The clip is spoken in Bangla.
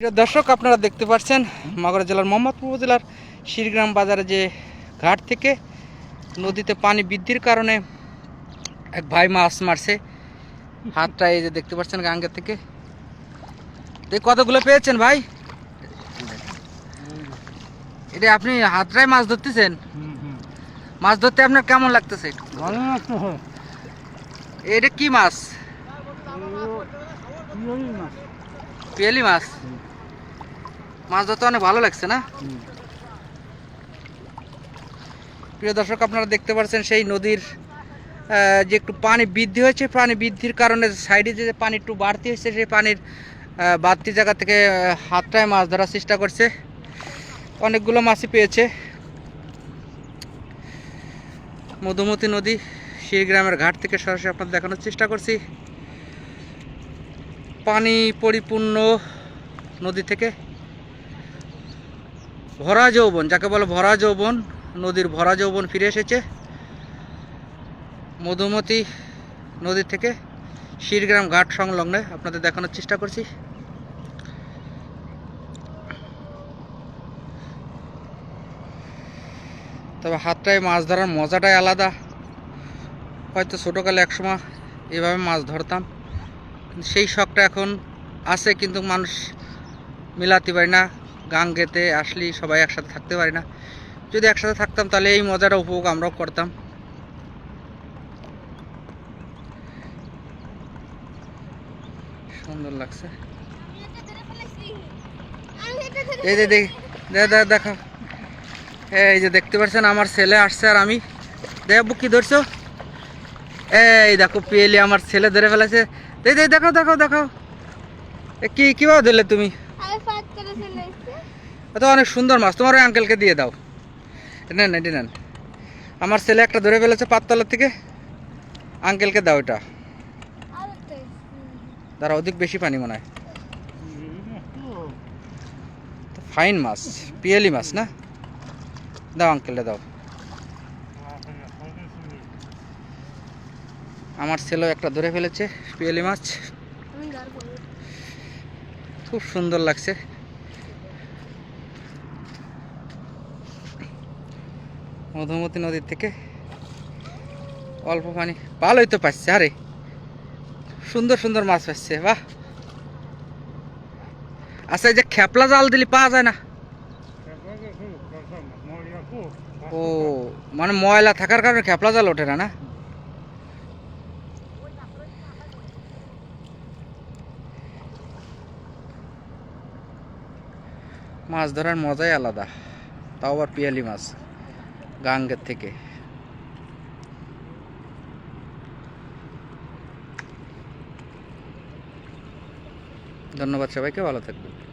দর্শক আপনারা দেখতে পাচ্ছেন মাগুরা জেলার মোহাম্মদপুর উপজেলার শিরগ্রাম বাজারে যে ঘাট থেকে নদীতে পানি বৃদ্ধির কারণে এক ভাই মাছ মারছে। হাতটা এই যে দেখতে পাচ্ছেন গাঙ্গের থেকে। এই কতগুলো পেয়েছেন ভাই? এটা আপনি হাতটায় মাছ ধরতেছেন? মাছ ধরতে আপনার কেমন লাগতেছে এটা কি মাছ? মাছ। পিয়ালি মাছ? মাছ ধরতে অনেক ভালো লাগছে না? প্রিয় দর্শক আপনারা দেখতে পাচ্ছেন সেই নদীর যে একটু পানি বৃদ্ধি হয়েছে পানি বৃদ্ধির কারণে সাইডে যে পানি একটু বাড়তি হয়েছে সেই পানির বাড়তি জায়গা থেকে হাতটায় মাছ ধরার চেষ্টা করছে। অনেকগুলো মাছই পেয়েছে। মধুমতি নদী শিরগ্রামের ঘাট থেকে সরাসরি আপনাদের দেখানোর চেষ্টা করছি। পানি পরিপূর্ণ নদী থেকে। ভরা যৌবন, যাকে বলে ভরা যৌবন, নদীর ভরা যৌবন ফিরে এসেছে। মধুমতি নদী থেকে শিরগ্রাম ঘাট সংলগ্নে আপনাদের দেখানোর চেষ্টা করছি। তবে হাতটায় মাছ ধরার মজাটাই আলাদা। হয়তো ছোটোকালে একসময় এভাবে মাছ ধরতাম। সেই শখটা এখন আছে, কিন্তু মানুষ মিলাতে পারি না। গান গেতে আসলি সবাই একসাথে থাকতে পারি না। যদি একসাথে থাকতাম তাহলে এই মজাটা উপভোগ আমরাও করতাম। সুন্দর লাগছে। এই যে দেখ দেখো। এই যে দেখতে পাচ্ছেন, আমার ছেলে আসছে আর আমি। দেখব কি ধরছো? এই দেখো পেলি আমার ছেলে ধরে ফেলেছে। দেখ দেখ, দেখো দেখো। দেখো কি, কীভাবে ধরলে তুমি? তো অনেক সুন্দর মাছ তোমার ওই আঙ্কেলকে দিয়ে দাও। নেন এটি নেন। আমার ছেলে একটা ধরে ফেলেছে পাততলার থেকে। আঙ্কেলকে দাও এটা। তারা অধিক বেশি পানি মনে হয়। ফাইন মাছ পিয়ালি মাছ না? দাও আঙ্কেলটা দাও। আমার ছেলেও একটা ধরে ফেলেছে পিয়ালি মাছ। খুব সুন্দর লাগছে। মধুমতি নদীর থেকে অল্প পানি। ভালোই তো পাচ্ছে, আরে। সুন্দর সুন্দর মাছ পাচ্ছে, বাহ। আচ্ছা এই যে খেপলা জাল দিলে পাওয়া যায় না? ও মানে ময়লা থাকার কারণে খেপলা জাল ওঠে না না? মাছ ধরার মজাই আলাদা, তাও আবার পিয়ালি মাছ। গাঙ্গের থেকে। ধন্যবাদ সবাইকে ভালো থাকবেন।